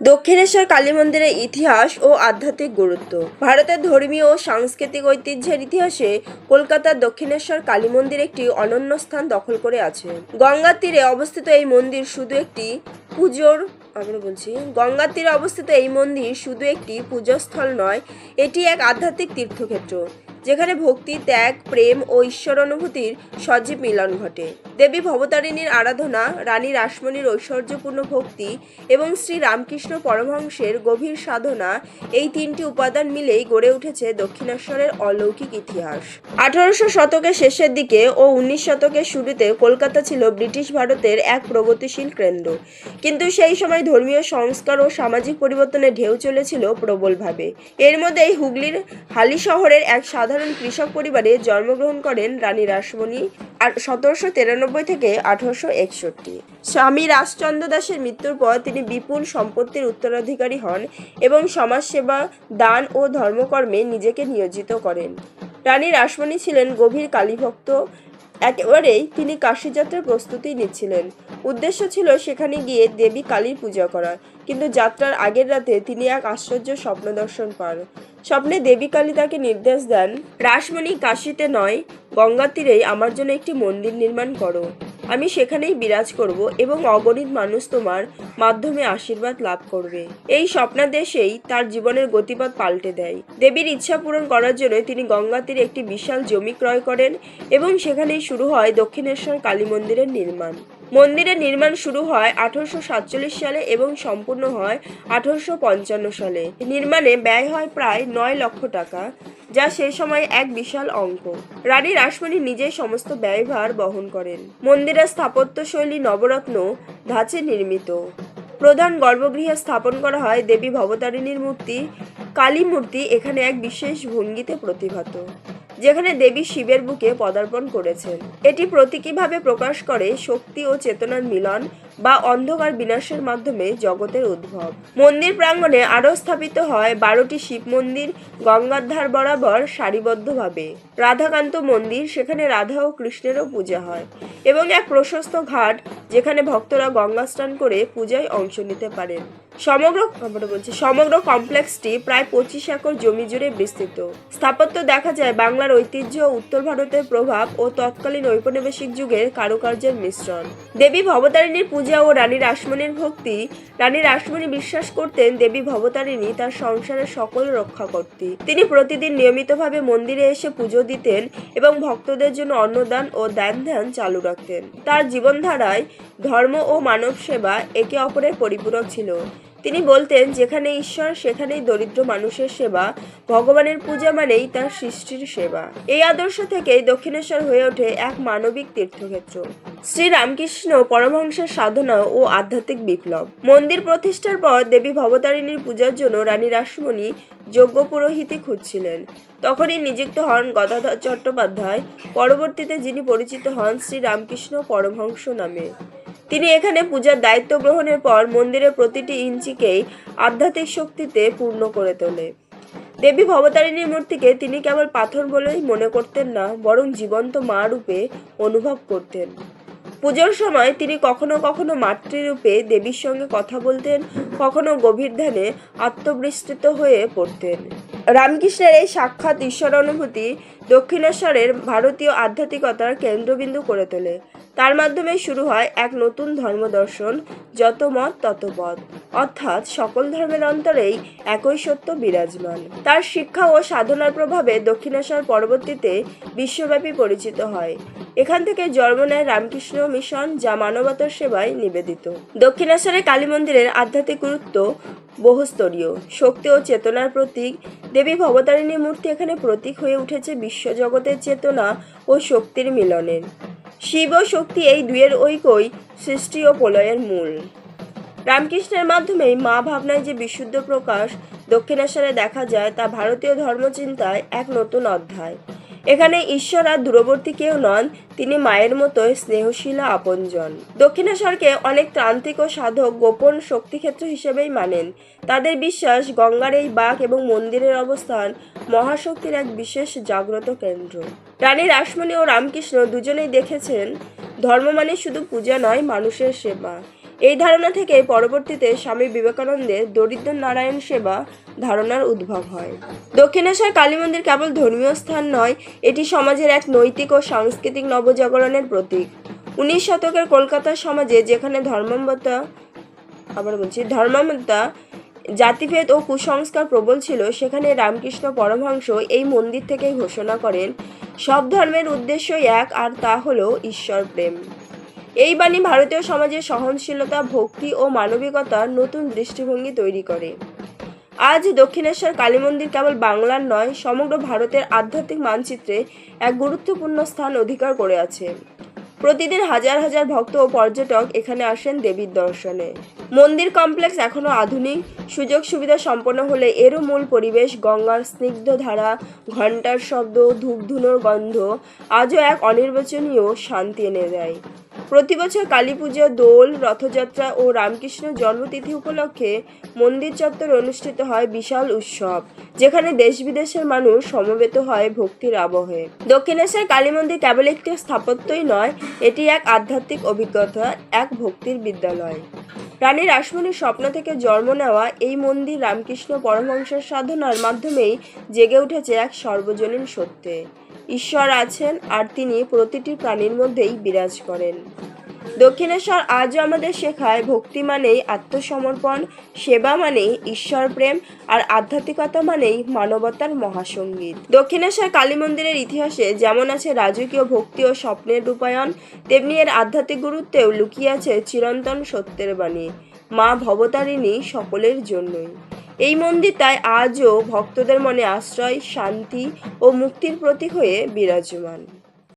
দক্ষিণেশ্বর কালী মন্দিরের ইতিহাস ও আধ্যাত্মিক গুরুত্ব। ভারতের ধর্মীয় ও সাংস্কৃতিক ঐতিহ্যের ইতিহাসে কলকাতার দক্ষিণেশ্বর কালী মন্দির একটি অনন্য স্থান দখল করে আছে। গঙ্গার তীরে অবস্থিত এই মন্দির শুধু একটি পুজোর আমরা বলছি। গঙ্গার তীরে অবস্থিত এই মন্দির শুধু একটি পূজাস্থল নয়, এটি এক আধ্যাত্মিক তীর্থক্ষেত্র। যেখানে ভক্তি, ত্যাগ, প্রেম ও ঈশ্বর অনুভূতির সজীব মিলন ঘটে। দেবী ভবতারিণীর আরাধনা, রানী রাসমণির ঐশ্বর্যপূর্ণ ভক্তি এবং শ্রী রামকৃষ্ণ পরমহংসের গভীর সাধনা এই তিনটি উপাদান মিলেই গড়ে উঠেছে দক্ষিণেশ্বরের অলৌকিক ইতিহাস। আঠারোশো শতকের শেষের দিকে ও উনিশ শতকের শুরুতে কলকাতা ছিল ব্রিটিশ ভারতের এক প্রগতিশীল কেন্দ্র। কিন্তু সেই সময় ধর্মীয় সংস্কার ও সামাজিক পরিবর্তনের ঢেউ চলেছিল প্রবলভাবে। এর মধ্যেই হুগলির হালি শহরের এক সাধারণ কৃষক পরিবারে জন্মগ্রহণ করেন রানী রাসমণি আর সতেরোশো তিরানব্বই থেকে আঠারোশো একষট্টি। স্বামী রাজচন্দ্র দাসের মৃত্যুর পর তিনি বিপুল সম্পত্তির উত্তরাধিকারী হন এবং সমাজসেবা, দান ও ধর্মকর্মে নিজেকে নিয়োজিত করেন। রানী রাসমণি ছিলেন গভীর কালীভক্ত একেবারেই তিনি কাশীযাত্রার প্রস্তুতি নিচ্ছিলেন। উদ্দেশ্য ছিল সেখানে গিয়ে দেবী কালীর পূজা করা কিন্তু যাত্রার আগের রাতে তিনি এক আশ্চর্য স্বপ্ন দর্শন পান। স্বপ্নে দেবী কালী তাকে নির্দেশ দেন রাসমণি কাশীতে নয় গঙ্গা তীরেই আমার জন্য একটি মন্দির নির্মাণ করো। আমি সেখানেই বিরাজ করব এবং অগণিত মানুষ তোমার মাধ্যমে আশীর্বাদ লাভ করবে। এই স্বপ্নাদেশেই তার জীবনের গতিপথ পাল্টে দেয়। দেবীর ইচ্ছা পূরণ করার জন্য তিনি গঙ্গা তীরে একটি বিশাল জমি ক্রয় করেন এবং সেখানেই শুরু হয় দক্ষিণেশ্বর কালী মন্দিরের নির্মাণ। মন্দিরের নির্মাণ শুরু হয় আঠারোশো সাতচল্লিশ সালে এবং সম্পূর্ণ হয় আঠারোশো পঞ্চান্ন সালে। নির্মাণে ব্যয় হয় প্রায় নয় লক্ষ টাকা, যা সেই সময় এক বিশাল অঙ্ক। রানী রাসমণি নিজেই সমস্ত ব্যয়ভার বহন করেন। মন্দিরের স্থাপত্যশৈলী নবরত্ন ধাঁচে নির্মিত। প্রধান গর্ভগৃহে স্থাপন করা হয় দেবী ভবতারিণীর মূর্তি, কালী মূর্তি এখানে এক বিশেষ ভঙ্গিতে প্রতিভাত। যেখানে দেবী শিবের বুকে পদার্পণ করেছেন। এটি প্রতীকীভাবে প্রকাশ করে শক্তি ও চেতনার মিলন বা অন্ধকার বিনাশের মাধ্যমে জগতের উদ্ভব। মন্দির প্রাঙ্গণে আরও স্থাপিত হয় বারোটি শিব মন্দির গঙ্গার ধার বরাবর সারিবদ্ধভাবে। রাধাকান্ত মন্দির, সেখানে রাধা ও কৃষ্ণেরও পূজা হয় এবং এক প্রশস্ত ঘাট যেখানে ভক্তরা গঙ্গা স্নান করে পূজায় অংশ নিতে পারেন। সমগ্র বলছি সমগ্র কমপ্লেক্সটি প্রায় পঁচিশ একর জমি জুড়ে বিস্তৃত। স্থাপত্য দেখা যায় বাংলার ঐতিহ্য, উত্তর ভারতের প্রভাব ও তৎকালীন ঔপনিবেশিক যুগের কারুকার্যের মিশ্রণ। দেবী ভবতারিণীর পূজা ও রানী রাসমণির ভক্তি। রানী রাসমণি বিশ্বাস করতেন দেবী ভবতারিণী তার সংসারের সকল রক্ষা করতে তিনি প্রতিদিন নিয়মিতভাবে মন্দিরে এসে পুজো দিতেন এবং ভক্তদের জন্য অন্নদান ও দান ধ্যান চালু রাখতেন। তার জীবনধারায় ধর্ম ও মানব সেবা একে অপরের পরিপূরক ছিল। তিনি বলতেন, যেখানে ঈশ্বর, সেখানেই দরিদ্র মানুষের সেবা। ভগবানের পূজা মানেই তার সৃষ্টির সেবা। এই আদর্শ থেকেই দক্ষিণেশ্বর হয়ে ওঠে এক মানবিক তীর্থক্ষেত্র। শ্রী রামকৃষ্ণ পরমহংসের সাধনা ও আধ্যাত্মিক বিপ্লব। মন্দির প্রতিষ্ঠার পর দেবী ভবতারিণীর পূজার জন্য রানী রাসমণি যোগ্য পুরোহিতই খুঁজছিলেন। তখনই নিযুক্ত হন গদাধর চট্টোপাধ্যায়। পরবর্তীতে যিনি পরিচিত হন শ্রী রামকৃষ্ণ পরমহংস নামে। তিনি এখানে পূজার দায়িত্ব গ্রহণের পর মন্দিরের প্রতিটি ইঞ্চিকেই আধ্যাত্মিক শক্তিতে পূর্ণ করে তোলে। দেবী ভবতারিণীর মূর্তিকে তিনি কেবল পাথর বলেই মনে করতেন না, বরং জীবন্ত মা রূপে অনুভব করতেন। পুজোর সময় তিনি কখনো কখনো মাতৃরূপে দেবীর সঙ্গে কথা বলতেন, কখনো গভীর ধ্যানে আত্মবিস্তৃত হয়ে পড়তেন। রামকৃষ্ণের এই সাক্ষাৎ ঈশ্বর অনুভূতি দক্ষিণেশ্বরের ভারতীয় আধ্যাত্মিকতার কেন্দ্রবিন্দু করে তোলে। তার মাধ্যমে শুরু হয় এক নতুন ধর্মদর্শন, যত মত তত পথ অর্থাৎ সকল ধর্মের অন্তরেই একই সত্য বিরাজমান। তার শিক্ষা ও সাধনার প্রভাবে দক্ষিণেশ্বর পরবর্তীতে বিশ্বব্যাপী পরিচিত হয়। এখান থেকে জন্ম নেয় রামকৃষ্ণ মিশন, যা মানবতার সেবায় নিবেদিত। দক্ষিণেশ্বরের কালী মন্দিরের আধ্যাত্মিক গুরুত্ব বহুস্তরীয়। শক্তি ও চেতনার প্রতীক, দেবী ভবতারিণী মূর্তি এখানে প্রতীক হয়ে উঠেছে বিশ্বজগতের চেতনা ও শক্তির মিলনের। শিব ও শক্তি এই দুয়ের ঐক্যই সৃষ্টি ও প্রলয়ের মূল। রামকৃষ্ণের মাধ্যমেই মা ভাবনায় যে বিশুদ্ধ প্রকাশ দক্ষিণেশ্বরে দেখা যায় তা ভারতীয় ধর্মচিন্তায় এক নতুন অধ্যায়। এখানে ঈশ্বর আর দূরবর্তী কেউ নন, তিনি মায়ের মতোই স্নেহশীলা আপনজন। দক্ষিণেশ্বরকে অনেক তান্ত্রিক ও সাধক গোপন শক্তিক্ষেত্র হিসেবেই মানেন। তাদের বিশ্বাস গঙ্গার এই বাঘ এবং মন্দিরের অবস্থান মহাশক্তির এক বিশেষ জাগ্রত কেন্দ্র। রানী রাসমণি ও রামকৃষ্ণ দুজনেই দেখেছেন, ধর্ম মানে শুধু পূজা নয়, মানুষের সেবা। এই ধারণা থেকে পরবর্তীতে স্বামী বিবেকানন্দের দরিদ্র নারায়ণ সেবা ধারণার উদ্ভব হয়। দক্ষিণেশ্বর কালী মন্দির কেবল ধর্মীয় স্থান নয়, এটি সমাজের এক নৈতিক ও সাংস্কৃতিক নবজাগরণের প্রতীক। উনিশ শতকের কলকাতার সমাজে যেখানে ধর্মাম্বতা আবার বলছি ধর্মাম্বতা জাতিভেদ ও কুসংস্কার প্রবল ছিল, সেখানে রামকৃষ্ণ পরমহংস এই মন্দির থেকেই ঘোষণা করেন, সব ধর্মের উদ্দেশ্যই এক আর তা হলো ঈশ্বর প্রেম এই বাণী ভারতীয় সমাজে সহনশীলতা, ভক্তি ও মানবিকতার নতুন দৃষ্টিভঙ্গি তৈরি করে। আজ দক্ষিণেশ্বর কালী মন্দির কেবল বাংলার নয়, সমগ্র ভারতের আধ্যাত্মিক মানচিত্রে এক গুরুত্বপূর্ণ স্থান অধিকার করে আছে। প্রতিদিন হাজার হাজার ভক্ত ও পর্যটক এখানে আসেন দেবীর দর্শনে। মন্দির কমপ্লেক্স এখনও আধুনিক, সুযোগ সুবিধা সম্পন্ন হলে এরও মূল পরিবেশ, গঙ্গার স্নিগ্ধ ধারা, ঘণ্টার শব্দ, ধূপধুনোর গন্ধ, আজও এক অনির্বাচনীয় শান্তি এনে দেয়। প্রতি বছর কালী পুজো, দোল, রথযাত্রা ও রামকৃষ্ণ জন্মতিথি উপলক্ষে মন্দির চত্বরে অনুষ্ঠিত হয় বিশাল উৎসব, যেখানে দেশ বিদেশের মানুষ সমবেত হয় ভক্তির আবহে। দক্ষিণেশ্বর কালী মন্দির কেবল একটি স্থাপত্যই নয়, এটি এক আধ্যাত্মিক অভিজ্ঞতা, এক ভক্তির বিদ্যালয়। রানী রাসমণির স্বপ্ন থেকে জন্ম নেওয়া এই মন্দির রামকৃষ্ণ পরমহংসের সাধনার মাধ্যমেই জেগে উঠেছে এক সর্বজনীন সত্যে। ঈশ্বর আছেন আর তিনি প্রতিটি প্রাণীর মধ্যেই বিরাজ করেন। দক্ষিণেশ্বর আজও আমাদের শেখায় ভক্তি মানেই আত্মসমর্পণ, সেবা মানেই ঈশ্বর প্রেম আর আধ্যাত্মিকতা মানেই মানবতার মহাসঙ্গীত দক্ষিণেশ্বর কালী মন্দিরের ইতিহাসে যেমন আছে রাজকীয় ভক্তি ও স্বপ্নের রূপায়ণ, তেমনি এর আধ্যাত্মিক গুরুত্বেও লুকিয়ে আছে চিরন্তন সত্যের বাণী, মা ভবতারিণী সকলের জন্যই। এই মন্দির তাই আজও ভক্তদের মনে আশ্রয়, শান্তি ও মুক্তির প্রতীক হয়ে বিরাজমান।